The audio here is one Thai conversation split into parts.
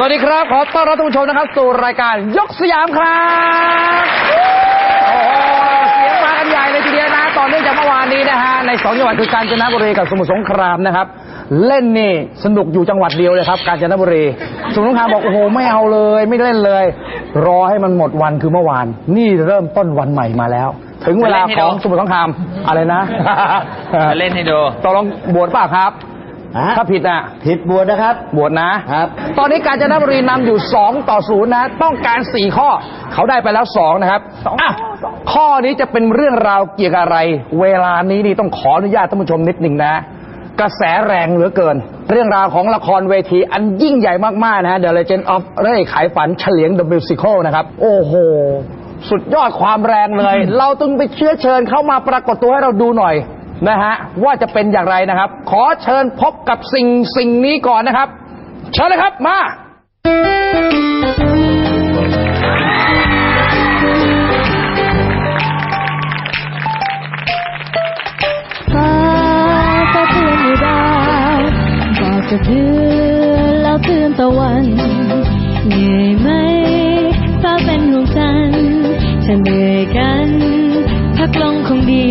สวัสดีครับ ขอต้อนรับท่านผู้ชมนะครับ สู่รายการยกสยามครับโอ้โหเสียงมากันใหญ่เลยทีเดียวนะตอนเนื่องจากเมื่อวานนี้นะฮะในสองจังหวัดคือการจนบุรีกับสมุทรสงครามนะครับ เล่นนี่สนุกอยู่จังหวัดเดียวเลยครับ กาญจนบุรีสมุทรสงครามบอกโอ้โหไม่เอาเลย ไม่เล่นเลย รอให้มันหมดวันคือเมื่อวาน นี่เริ่มต้นวันใหม่มาแล้ว ถึงเวลาของสมุทรสงครามอะไรนะ จะเล่นให้ดูตกลงบวชเปล่าครับ ฮะถ้าผิดอะ ผิดบวชนะครับ บวชนะครับ ตอนนี้กาญจนบุรีนำอยู่ 2 ต่อ0นะ ต้องการ 4 ข้อ เขาได้ไปแล้ว 2 นะครับอะข้อนี้จะเป็นเรื่องราวเกี่ยวกับอะไร เวลานี้นี่ต้องขออนุญาตท่านผู้ชมนิดหนึ่งนะ กระแสแรงเหลือเกิน เรื่องราวของละครเวทีอันยิ่งใหญ่มาก ๆ นะฮะ The Legend of เร่ขายฝันเฉลียง The Musical นะครับ โอ้โห สุดยอดความแรงเลย เราต้องไปเชื้อเชิญเข้ามาปรากฏตัวให้เราดูหน่อย นะฮะว่าจะเป็นอย่างไรนะครับ ขอเชิญพบกับสิ่งสิ่งนี้ก่อนนะครับ เชิญเลยครับมาฟ้าฟ้าเตือนดาวบอกกับเพื่อนแล้วเตือนตะวันเหนื่อยไหมฟ้าเป็นห่วงฉันถ้าเหนื่อยกันพักลงคงดี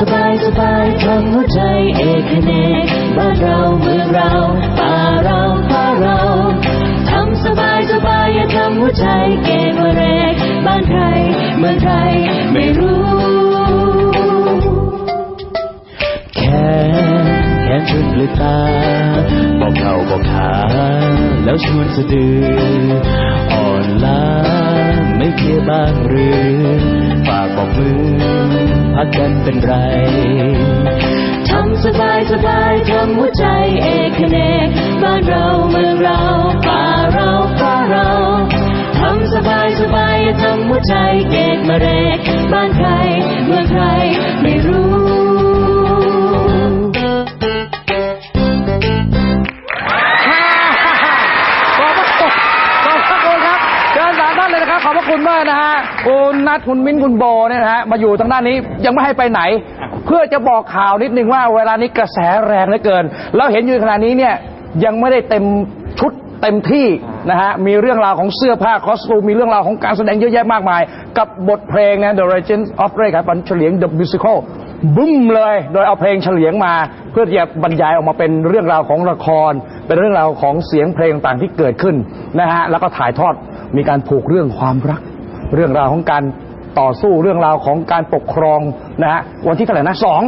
สบายสบายทำหัวใจเอกเนกบ้านเราเมืองเราป่าเราฟ้าเราทำสบายสบายอย่าทำหัวใจเกเรเรกบ้านใครเมืองใครไม่รู้แค่แค่ชุดหรือตาบอกเขาบอกขาแล้วชวนสะดือ อ่อนล้าไม่เคลียบ้างหรือฝากบอกมือพักกันเป็นไรทำสบายสบายทำหัวใจเอกเนกบ้านเราเมืองเราป่าเราฟ้าเราทำสบายสบายทำหัวใจเกกมาเรกบ้านใคร คุณนัทคุณมิ้นคุณโบเนี่ยนะฮะมาอยู่ทางด้านนี้ยังไม่ให้ไปไหน เพื่อจะบอกข่าวนิดนึงว่าเวลานี้กระแสแรงเหลือเกินเราเห็นอยู่ขณะนี้เนี่ยยังไม่ได้เต็มชุดเต็มที่นะฮะมีเรื่องราวของเสื้อผ้าคอสตูมมีเรื่องราวของการแสดงเยอะแยะมากมาย กับบทเพลงนะ The Legend of Ray ครับปันเฉลียง The Musical บึ้มเลย โดยเอาเพลงเฉลียงมา เพื่อที่จะบรรยายออกมาเป็นเรื่องราวของละคร เป็นเรื่องราวของเสียงเพลงต่างๆที่เกิดขึ้นนะฮะแล้วก็ถ่ายทอดมีการผูกเรื่องความรัก เรื่องราวของการต่อสู้เรื่องราวของการปกครองนะฮะวันที่เท่าไหร่นะสอง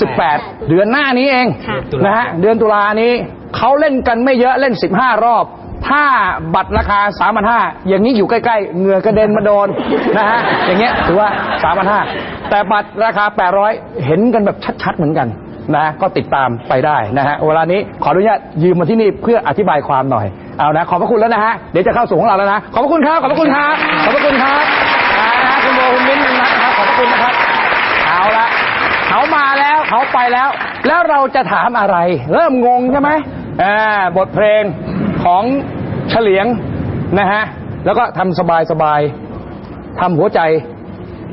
สิบแปดเดือนหน้านี้เองนะฮะเดือนตุลานี้เขาเล่นกันไม่เยอะเล่นสิบห้ารอบ ถ้าบัตรราคาสามพันห้าอย่างนี้อยู่ใกล้ๆเหงื่อกระเด็นมาโดนนะฮะอย่างเงี้ยถือว่าสามพันห้าแต่บัตรราคาแปดร้อยเห็นกันแบบชัดๆเหมือนกัน นะก็ติดตามไปได้นะฮะเวลานี้ขออนุญาตยืมมาที่นี่เพื่ออธิบายความหน่อยเอานะขอบพระคุณแล้วนะฮะเดี๋ยวจะเข้าสู่ของเราแล้วนะขอบพระคุณครับขอบพระคุณครับขอบพระคุณครับอ่านะฮะคุณโบคุณมิ้นคุณนัทครับขอบพระคุณนะครับเอาละเขามาแล้วเขาไปแล้ว แล้วเราจะถามอะไร เริ่มงงใช่ไหมอ่าบทเพลงของเฉลียงนะฮะแล้วก็ทำสบายสบายๆทำหัวใจ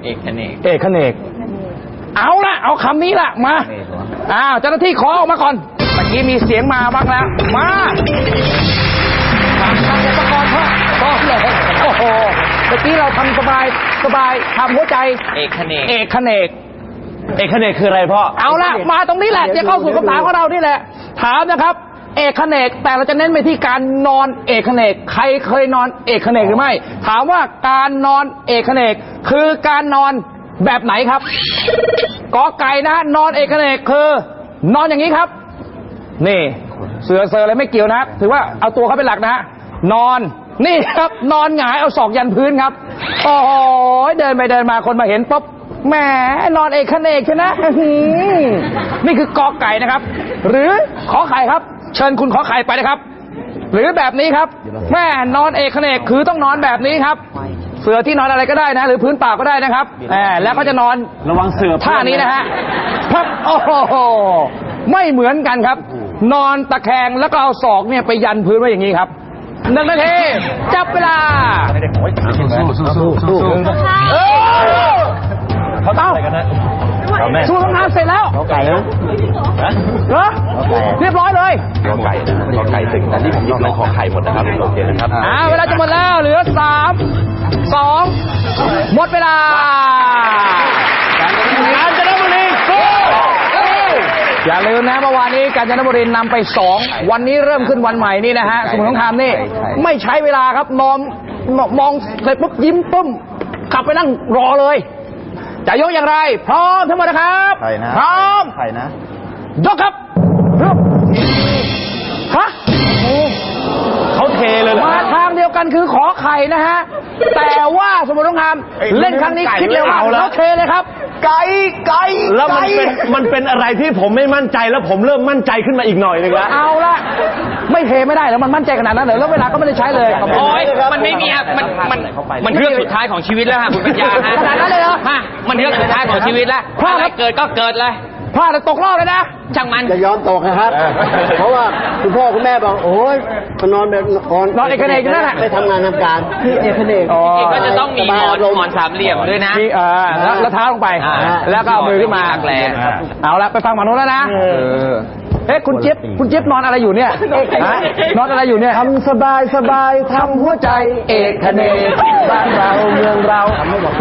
เอกเนกเอกเนก เอาละเอาคำนี้ละมาเอกเหรออ้าวเจ้าหน้าที่ขอออกมาก่อนเมื่อกี้มีเสียงมาบ้างแล้ว มาทำทำอุปกรณ์เพิ่มพร้อมเลยโอ้โหเมื่อกี้เราทำสบายสบายทำหัวใจ เอกเนกเอกเนกเอกเนกคืออะไรพ่อเอาละมาตรงนี้แหละจะเข้าสู่คำถามของเรานี่แหละ ถามนะครับ เอกเนกแต่เราจะเน้นไปที่การนอนเอกเนกใครเคยนอนเอกเนกหรือไม่ ถามว่าการนอนเอกเนกคือการนอน แบบไหนครับกอไก่นะนอนเอกเนกคือ นอนอย่างนี้ครับ นี่ เสือเสืออะไรไม่เกี่ยวนะถือว่าเอาตัวเขาเป็นหลักนะนอนนี่ครับ นอนหงายเอาศอกยันพื้นครับ โอ้โหเดินไปเดินมาคนมาเห็นปุ๊บแหมนอนเอกเนกใช่นะอื้อหือนี่คือกอไก่นะครับ หรือขอไข่ครับ เชิญคุณขอไข่ไปนะครับ หรือแบบนี้ครับแม่นอนเอกเนกคือต้องนอนแบบนี้ครับ เสือที่นอนอะไรก็ได้นะ หรือพื้นเปล่าก็ได้นะครับแหมแล้วก็จะนอนระวังเสือท่านี้นะฮะพับโอ้โหไม่เหมือนกันครับ นอนตะแคงแล้วก็เอาศอกเนี่ยไปยันพื้นไว้อย่างนี้ครับหนึ่งนาทีจับเวลาสู้สู้สู้สู้เออเขาทำอะไรกันนะสู้ทำงานเสร็จแล้วเขาไก่นะเหรอเรียบร้อยเลยกอไก่นะกอไก่ตึงแต่ที่ผมยกเป็นขอไข่หมดนะครับโอเคนะครับอ่าเวลาจะหมดแล้วเหลือสาม สองหมดเวลา การจนบุรีสู้อย่าลืมนะเมื่อวานนี้กาญจนบุรีนำไปสองวันนี้เริ่มขึ้นวันใหม่นี่นะฮะสมุทรสงครามนี่ ไม่ใช้เวลาครับมองมองเสร็จปุ๊บยิ้มปุ้มขับไปนั่งรอเลย จะยกอย่างไร พร้อมทั้งหมดนะครับไข่นะพร้อมไข่นะยกครับครับฮะเขาเทเลยเหรอ มาทางเดียวกันคือขอไข่นะฮะ แต่ว่าสมุทรสงครามเล่นครั้งนี้คิดเร็วมากแล้วเทเลยครับ ไก่ไก่แล้วมันเป็นมันเป็นอะไรที่ผมไม่มั่นใจแล้วผมเริ่มมั่นใจขึ้นมาอีกหน่อยหนึงละเอาละไม่เทไม่ได้แล้วมันมั่นใจขนาดนั้นเลยแล้วเวลาก็ไม่ได้ใช้เลยโอ้ยมันไม่มีฮะมันมันมันเรื่องสุดท้ายของชีวิตแล้วฮะคุณปัญญาฮะขนาดนั้นเลยเหรอฮะมันเรื่องสุดท้ายของชีวิตแล้วอะไรเกิดก็เกิดเลย พลาดแล้วตกรอบเลยนะช่างมัน จะยอมตกนะครับ เพราะว่าคุณพ่อคุณแม่บอกโอ้ยมานอนแบบนอนนอนเอกเนกอยู่นั่นแหละไม่ทำงานทำการที่เอกเนกจริงๆก็จะต้องมีหมอนหมอนสามเหลี่ยมด้วยนะนี่เออแล้วแล้วเท้าลงไปอ่าแล้วก็เอามือขึ้นมาตักแรงเอาละไปฟังหมอนุแล้วนะ เอ๊ะคุณเจี๊ยบคุณเจี๊ยบนอนอะไรอยู่เนี่ยฮะนอนอะไรอยู่เนี่ย ทำสบายสบายทำหัวใจเอกเนกบ้านเราเมืองเรา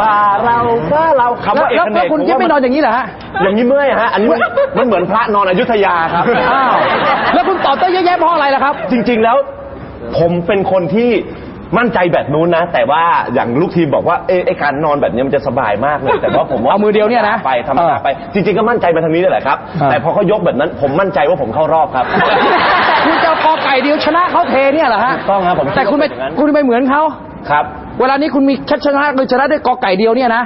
ป่าเราฟ้าเราคำว่าเอกแล้วเนแล้วกคุณผมเจี๊ยบว่าไม่นอนอย่างนี้เหรอฮะอย่างนี้เมื่อยฮะ อันนี้มันมันเหมือนพระนอนอยุธยาครับ อ้าวแล้วคุณตอบได้เยอะแยะเพราะอะไรล่ะครับ จริง ๆ แล้ว ผมเป็นคนที่ มั่นใจแบบนู้นนะ แต่ว่าอย่างลูกทีมบอกว่าเอะไอการนอนแบบนี้มันจะสบายมากเลยแต่ว่าผมว่าเอามือเดียวเนี่ยนะไปธรรมดาไป จริงๆก็มั่นใจมาทางนี้นี่แหละครับอ่าแต่พอเขายกแบบนั้นผมมั่นใจว่าผมเข้ารอบครับ คุณจะเอาคอไก่เดียวชนะเขาเทเนี่ยเหรอฮะถูกต้องครับผมแต่คุณไม่คิดว่าเป็นอย่างนั้น คุณไม่เหมือนเขา ครับ เวลานี้คุณมีชัดชนะโดยชนะด้วยกอไก่เดียวเนี่ยนะ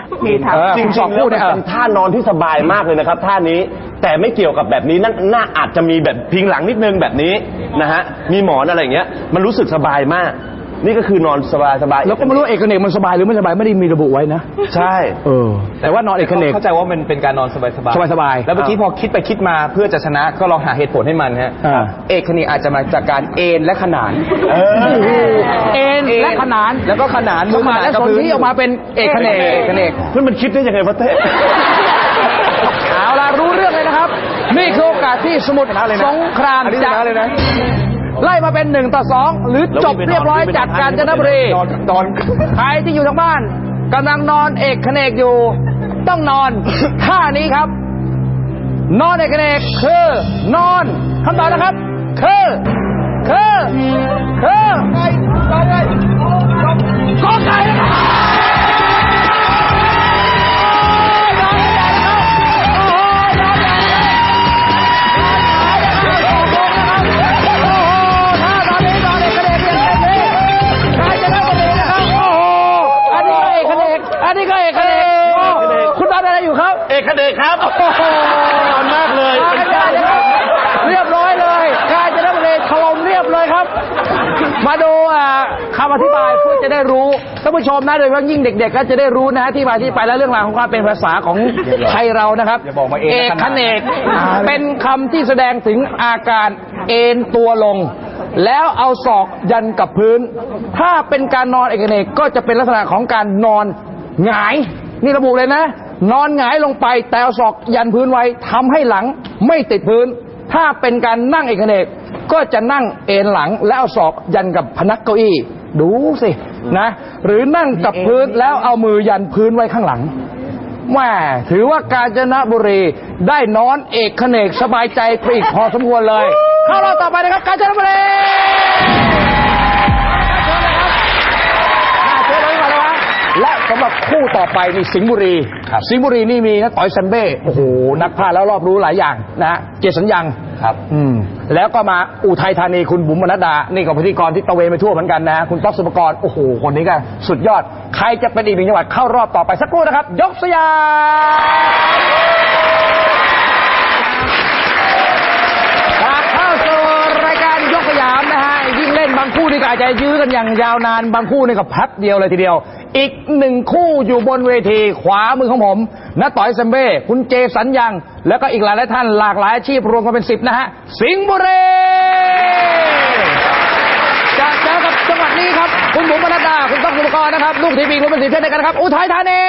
เออจริคุณงสอบๆแล้พูวดมันเนี่ยเออ เป็นท่านอนที่สบายมากเลยนะครับ ท่านี้แต่ไม่เกี่ยวกับแบบนี้นั่นน่าอาจจะมีแบบพิงหลังนิดนึงแบบนี้นะฮะมีหมอนอะไรอย่างเงี้ยมันรู้สึกสบายมาก นี่ก็คือนอนสบายสบายๆแล้วก็ไม่รู้ว่าเอกเนกมันสบายหรือไม่สบายไม่ได้มีระบุไว้นะ ใช่ เออ แต่ว่านอนเอกเนกเข้าใจว่ามันเป็นการนอนสบายๆสบายๆแล้วเมื่อกี้พอคิดไปคิดมาเพื่อจะชนะก็ลองหาเหตุผลให้มันฮะอ่าเอกคณีอาจจะมาจากการเอ็นและขนานเออเอ็นและขนานแล้วก็ขนานขนานและกับสนพื้ที่ออกมาเป็นเอกเนกเอกเนกแล้วมันคิดได้ยังไงวะเต้เอาล่ะรู้เรื่องเลยนะครับ นี่คือโอกาสที่สมุทรสงครามอันนี้ชจะนะเลยนะ ไล่มาเป็นหนึ่งต่อสองหรือจบเรียบร้อยจากกาญจนบุรีนอนนอนใครที่อยู่ทางบ้านกำลังนอนเอกเนกอยู่ ต้องนอนท่านี้ครับ นอนเอกเนกคือ นอนคำตอบนะครับ คือคือคือก็ไก่นะครับ จะได้รู้ท่านผู้ชมนะโดยเฉพาะยิ่งเด็กๆก็จะได้รู้นะฮะที่มาที่ไปและเรื่องราวของความเป็นภาษาของไทยเรานะครับอย่าบอกมาเองเอนะกขนาดขเนกเป็นคำที่แสดงถึงอาการเอ็นตัวลง แล้วเอาศอกยันกับพื้น ถ้าเป็นการนอนเอกเนกก็จะเป็นลักษณะของการนอนหงาย นี่ระบุเลยนะ นอนหงายลงไปแต่เอาศอกยันพื้นไว้ทำให้หลังไม่ติดพื้น ถ้าเป็นการนั่งเอกเนกก็จะนั่งเอนหลังแล้วเอาศอกยันกับพนักเก้าอี้ ดูสิ นะหรือนั่งกับพื้นแล้วเอามือยันพื้นไว้ข้างหลังแม่ถือว่ากาญจนบุรีได้นอนเอกเนกสบายใจไปอีกพอสมควรเลย เข้ารอบต่อไปนะครับกาญจนบุรีเชิญเลยครับเชิญเลยก่อนเลยวะและสำหรับคู่ต่อไปนี่สิงห์บุรี สิงห์บุรีนี่มีนักต่อยซัมเบ้โอ้โหนักพากย์แล้วรอบรู้หลายอย่างนะฮะเจสัญญัง ครับ อืม แล้วก็มาอุทัยธานีคุณบุ๋มมนัดดา นี่ก็พิธีกรที่ตระเวนไปทั่วเหมือนกันนะ คุณต๊อกสุปกรณ์โอ้โห คนนี้ก็สุดยอด ใครจะเป็นอีกหนึ่งจังหวัดเข้ารอบต่อไปสักครู่นะครับ ยกสยามกลับเข้าสู่รายการยกสยามนะฮะ ยิ่งเล่นบางคู่นี่ก็อาจจะยื้อกันอย่างยาวนาน บางคู่นี่ก็แป๊บเดียวเลยทีเดียว อีกหนึ่งคู่อยู่บนเวที ขวามือของผมน้าต่อยซัมเบ้ คุณเจสัญญัง แล้วก็อีกหลายหลายท่านหลากหลายอาชีพรวมกันเป็นสิบนะฮะ สิงห์บุรีจะเจอกับจังหวัดนี้ครับ คุณบุ๋มปนัดดา คุณต้องสุปกรนะครับ ลูกทีวีรวมเป็นสิบเช่นเดียวกันนะครับ อุทัยธานี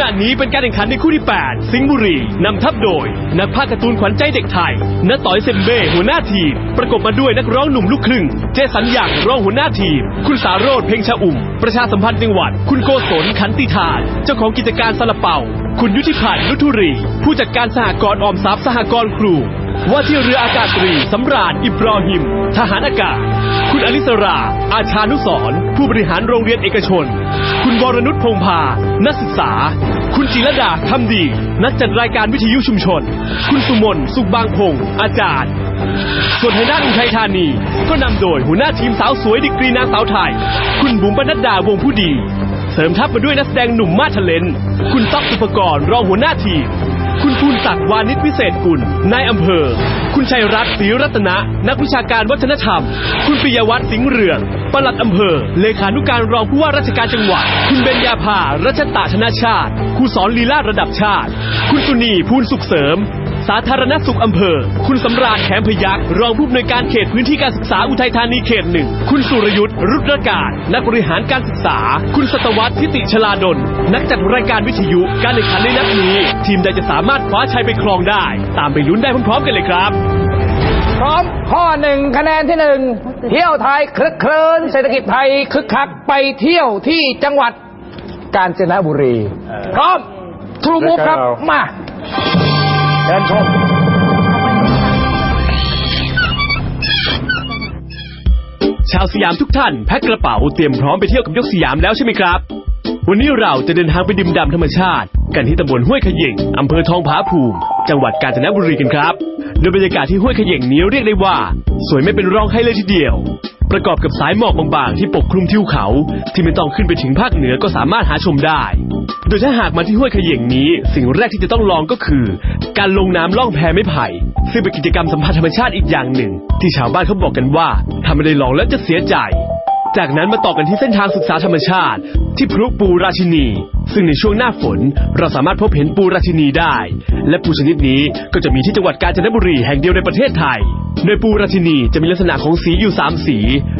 ณะนี้เป็นการแข่งขันในคู่ที่ 8 สิงห์บุรีนำทัพโดย นักภาคการ์ตูนขวัญใจเด็กไทยณต่อยเซมเบ้หัวหน้าทีม ประกบมาด้วยนักร้องหนุ่มลูกครึ่ง เจสันหยังรองหัวหน้าทีม คุณสาโรธเพ่งชะอุ่ม ประชาสัมพันธ์จังหวัด คุณโกศลขันติทาน เจ้าของกิจการซาลาเปา คุณยุทธิพันธ์นุทุรี ผู้จัดการสหกรณ์ออมทรัพย์สหกรณ์ครู ว่าที่เรืออากาศตรีสำราญอิบรอฮิม ทหารอากาศ คุณอลิสรา อาชานุสรผู้บริหารโรงเรียนเอกชน คุณวรนุชพงพา นักศึกษา คุณจิรดาคำดี นักจัดรายการวิทยุชุมชน คุณสุมนสุขบางพงศ์อาจารย์ ส่วนทางด้านอุทัยธานี ก็นำโดยหัวหน้าทีมสาวสวยดีกรีนางสาวไทย คุณบุ๋มปนัดดาวงผู้ดี เสริมทัพมาด้วยนักแสดงหนุ่มมาสเทเลน คุณต๊อกสุภกรณ์รองหัวหน้าทีม คุณภูนศักดิ์วานิชวิเศษกุล นายอำเภอ คุณชัยรัตน์ศรีรัตนะ นักวิชาการวัฒนธรรม คุณปิยวัฒน์สิงห์เรืองปลัดอำเภอ เลขานุการรองผู้ว่าราชการจังหวัด คุณเบญญาภา รัชตะชนะชาติ ครูสอนลีลาระดับชาติ คุณสุนี ภูลสุขเสริม สาธารณสุขอำเภอ คุณสำราญแขมพยักษ์รองผู้อำนวยการเขตพื้นที่การศึกษาอุทัยธานีเขตหนึ่ง คุณสุรยุทธ์รุตรการนักบริหารการศึกษา คุณสตวัฒน์ทิติชลาดล นักจัดรายการวิทยุ การแข่งขันในนัดนี้ ทีมใดจะสามารถคว้าชัยไปครองได้ ตามไปลุ้นได้พร้อมๆกันเลยครับ พร้อมข้อหนึ่งคะแนนที่หนึ่งเที่ยวไทยคลึกครื้นเศรษฐกิจไทยคึกคักไปเที่ยวที่จังหวัดกาญจนบุรี พร้อมทรูมูฟครับมา เชิญชมชาวสยามทุกท่านแพ็คกระเป๋าเตรียมพร้อมไปเที่ยวกับยกสยามแล้วใช่ไหมครับ วันนี้เราจะเดินทางไปดื่มด่ำธรรมชาติ กันที่ตำบลห้วยขยิงอำเภอทองผาภูมิ จังหวัดกาญจนบุรีกันครับ โดยบรรยากาศที่ห้วยขยิงนี้เรียกได้ว่า สวยไม่เป็นรองใครเลยทีเดียว ประกอบกับสายหมอกบางๆ ที่ปกคลุมทิวเขา ที่ไม่ต้องขึ้นไปถึงภาคเหนือก็สามารถหาชมได้ โดยถ้าหากมาที่ห้วยขยิงนี้ สิ่งแรกที่จะต้องลองก็คือ การลงน้ำล่องแพไม้ไผ่ซึ่งเป็นกิจกรรมสัมผัสธรรมชาติอีกอย่างหนึ่ง ที่ชาวบ้านเขาบอกกันว่าถ้าไม่ได้ลองแล้วจะเสียใจ จากนั้นมาต่อกันที่เส้นทางศึกษาธรรมชาติ ที่พรุปูราชินี ซึ่งในช่วงหน้าฝนเราสามารถพบเห็นปูราชินีได้ และปูชนิดนี้ก็จะมีที่จังหวัดกาญจนบุรีแห่งเดียวในประเทศไทย โดยปูราชินีจะมีลักษณะของสีอยู่สามสี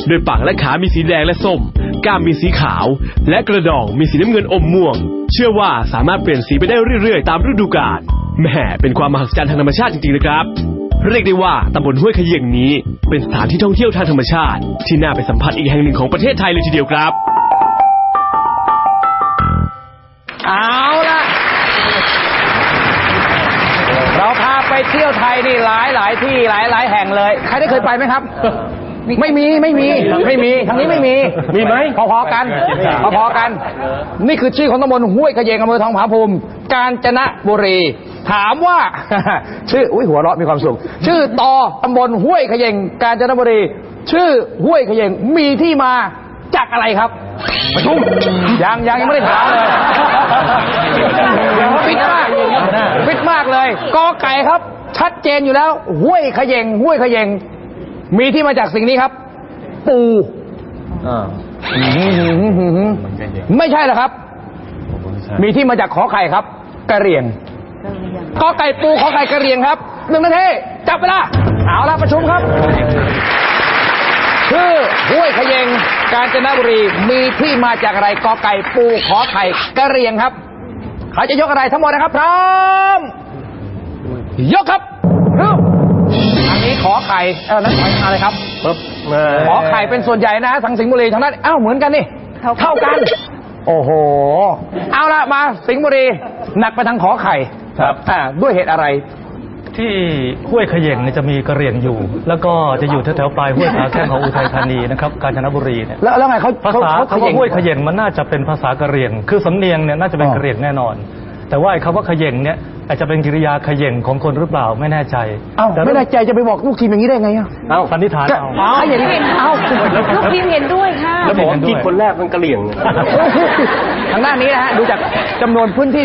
โดยปากและขามีสีแดงและส้ม กล้ามมีสีขาว และกระดองมีสีน้ำเงินอมม่วง เชื่อว่าสามารถเปลี่ยนสีไปได้เรื่อยๆ ตามฤดูกาลแหมเป็นความมหัศจรรย์ทางธรรมชาติจริงๆนะครับ เรียกได้ว่าตำบลห้วยขยิงนี้ เป็นสถานที่ท่องเที่ยวทางธรรมชาติ ที่น่าไปสัมผัสอีกแห่งหนึ่งของประเทศไทยเลยทีเดียวครับ เอาละ เราพาไปเที่ยวไทยนี่หลายหลายที่หลายหลายแห่งเลยใครได้เคยไปไหมครับ ไม่มีไม่มีไม่มีทางนี้ไม่มีมีไหมพอๆกันพอๆกัน นี่คือชื่อของตำบลห้วยขยงอำเภอทองผาภูมิ กาญจนบุรีถามว่าชื่ออุ้ยหัวเราะมีความสุข ชื่อต่อตำบลห้วยขยงกาญจนบุรี ชื่อห้วยขยงมีที่มาจากอะไรครับประชุมยังยังยังไม่ได้ถามเลยฟิตมาก ฟิตมากเลยกอไก่ครับ ชัดเจนอยู่แล้ว ห้วยขยงห้วยขยง มีที่มาจากสิ่งนี้ครับ ปูไม่ใช่หรอกครับ มีที่มาจากขอไข่ครับกระเหรียงกอไก่ปูขอไข่กระเหรียงครับหนึ่งนาทีจับเวลาเอาละประชุมครับชื่อห้วยขยงกาญจนบุรีมีที่มาจากอะไรกอไก่ปูขอไข่กระเหรียงครับ ใครจะยกอะไรทั้งหมดนะครับ พร้อม ยกครับเริ่มทางนี้ขอไข่เออนั้นขออะไรครับปึ๊บมาขอไข่เป็นส่วนใหญ่นะทางสิงห์บุรีทางนั้นอ้าวเหมือนกันนี่ เท่ากัน โอ้โห เอาละมาสิงห์บุรีหนักไปทางขอไข่ครับอ่าด้วยเหตุอะไร ที่ห้วยเขย่งเนี่ยจะมีกระเหรี่ยงอยู่ แล้วก็จะอยู่แถวๆปลายห้วยขาแข้งของอุทัยธานีนะครับกาญจนบุรีเนี่ยแล้วแล้วไงเขาภาเขาษาเขาคำว่าห้วยเขย่งมันน่าจะเป็นภาษากะเหรี่ยง คือสำเนียงเนี่ยน่าจะเป็นอ๋อกะเหรี่ยงแน่นอน แต่ว่าไอ้คำว่าเขย่งเนี่ยอาจจะเป็นกิริยาเขย่งของคนหรือเปล่าไม่แน่ใจเอ้าแต่ไม่แน่ใจจะไปบอกลูกทีมอย่างนี้ได้ไงอะเอาสันนิษฐานเอาเอาอย่างนี้เอ้าลูกทีมเห็นด้วยค่ะแล้วบอกว่ากินคนแรกมันกระเหลี่ยงทางด้านนี้นะฮะดูจากจำนวนพื้นที่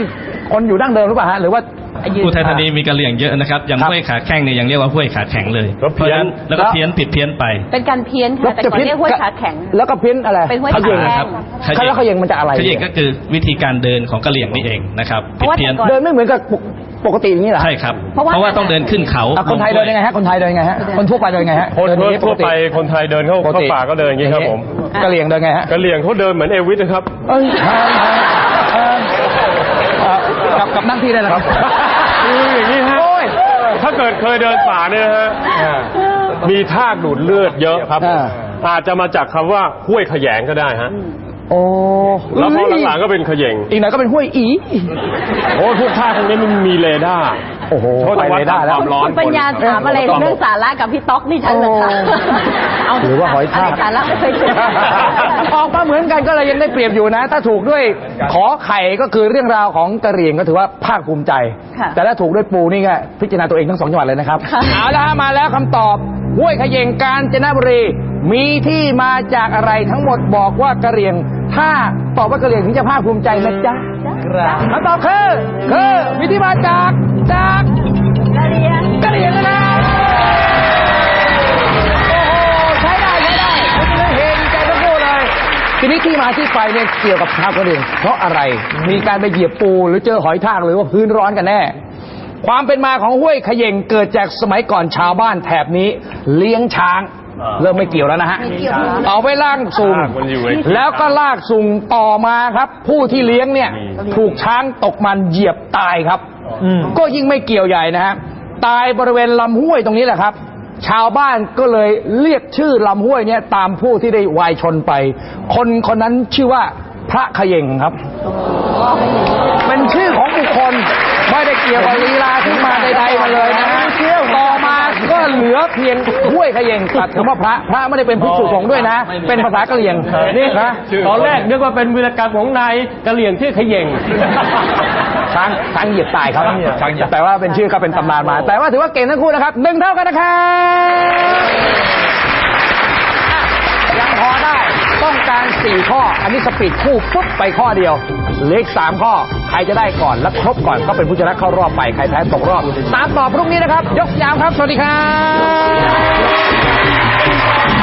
คนอยู่ดั้งเดิมหรือเปล่าฮะหรือว่า อุทัยธานีมีกระเหลี่ยงเยอะนะครับอย่างครับห้วยขาแข้งเนี่ยยังเรียกว่าห้วยขาแข็งเลยแล้วเพี้ยนพราะฉะแล้วก็เพี้ยนผิดเพี้ยนไป เป็นการเพี้ยนค่ะแต่ก่อนเรียกห้วยขาแข็ง แล้วก็เพี้ยนอะไรเป็นห้วยขขายิงแข้งขยิงแล้วขยิงมันจะอะไรขยิงก็คือวิธีการเดินของกระเหลี่ยงนี่เองนะครับเพผิดราะว่าเพี้ยนแต่ก่อนเดินไม่เหมือนกับปกปกติอย่างนี้เหรอใช่ครับเพราะว่าเพราะว่าต้องเดินขึ้นเขาอะคนไทยเดินยังไงฮะคนไทยเดินยังไงฮะคนทั่วไปเดินยังไงฮะคนเดินอย่างนี้ทั่วกติไปคนไทยเดินเข้าปกเข้าติป่าก็เดินอย่างนี้ครับผมกะเหรี่ยงเดินไงฮะกะเหลี่ยงเขาเดินเหมือนเอวิสนะครับเอ้ยเอ่อเอ่อเอ่อกับกับนั่งที่ได้แล้วครับ คืออย่างนี้ฮะ โอ้ย ถ้า เกิดเคยเดินป่าเนี่ยนะฮะมีทากดูดเลือดเยอะครับ อ่า อาจจะมาจากคำว่าห้วยขยงก็ได้ฮะ โอ้แล้วพอหลังๆก็เป็นขยง อีกหน่อยก็เป็นห้วยอี โอ้พวกทากพวกนี้มันมีเรดาร์ โอ้โหเขาไปจะวัดเลยได้แล้ว ความร้อนคุณปัญญาถามอะไรเรื่องสาระกับพี่ต๊อกนี่ฉันเหรอคะเอาหรือว่าหอยทากะไรสาระไม่เคยเจอออกมาเหมือนกันก็เลยยังได้เปรียบอยู่นะ ถ้าถูกด้วยขอไข่ก็คือเรื่องราวของกะเหรี่ยงก็ถือว่าภาคภูมิใจ ค่ะ แต่ถ้าถูกด้วยปูนี่ก็พิจารณาตัวเองทั้งสองจังหวัดเลยนะครับ เอาละฮะมาแล้วคำตอบห้วยขยงกาญจนบุรี มีที่มาจากอะไรทั้งหมดบอกว่ากะเหรี่ยง ถ้าตอบว่ากะเหรี่ยงถึงจะภาคภูมิใจนะจ๊ะคำตอบคือคือมีที่มาจาก จากกะเรียนกะเหรี่ยงนะครับโอ้โห ใช้ได้ใช้ได้ผมเลยเห็นใจทั้งคู่เลย ทีนี้ที่มาที่ไปเนี่ยเกี่ยวกับชาวกะเหรี่ยงเพราะอะไร มีการไปเหยียบปูหรือเจอหอยทากหรือว่าพื้นร้อนกันแน่ ความเป็นมาของห้วยเขย่งเกิดจากสมัยก่อนชาวบ้านแถบนี้ เลี้ยงช้าง เริ่มไม่เกี่ยวแล้วนะฮะไม่เกี่ยวเอาไปล่างซุงทากมันอยู่ในแล้วก็ลากซุงต่อมาครับ ผู้ที่เลี้ยงเนี่ย ถูกช้างตกมันเหยียบตายครับ ก็ยิ่งไม่เกี่ยวใหญ่นะฮะตายบริเวณลำห้วยตรงนี้แหละครับ ชาวบ้านก็เลยเรียกชื่อลำห้วยเนี่ยตามผู้ที่ได้วายชนไป คนคนนั้นชื่อว่าพระเขย่งครับ เป็นชื่อของบุคคลไม่ได้เกี่ยวกับลีลาที่มาใดๆมาเลยนะฮะต่อมาก็เหลือเพียงห้วยเขย่งตัดคำว่าพระพระไม่ได้เป็นผู้สูสงฆ์ด้วยนะ เป็นภาษากะเหรี่ยงนี่นะตอนแรกนึกว่าเป็นวีรกรรมของนายกะเหลี่ยงที่ขยง ช้างช้างเหยียบตายครับแต่ว่าเป็นชื่อก็เป็นตำนานมา แต่ว่าถือว่าเก่งทั้งคู่นะครับหนึ่งเท่ากันนะครับอะยังพอได้ต้องการสี่ข้อ อันนี้สปีดคู่ปุ๊บไปข้อเดียวเหลืออีกสามข้อ ใครจะได้ก่อนและครบก่อนก็เป็นผู้ชนะเข้ารอบไปใครแพ้ตกรอบ ตามต่อพรุ่งนี้นะครับ ยกยาวครับ สวัสดีครับ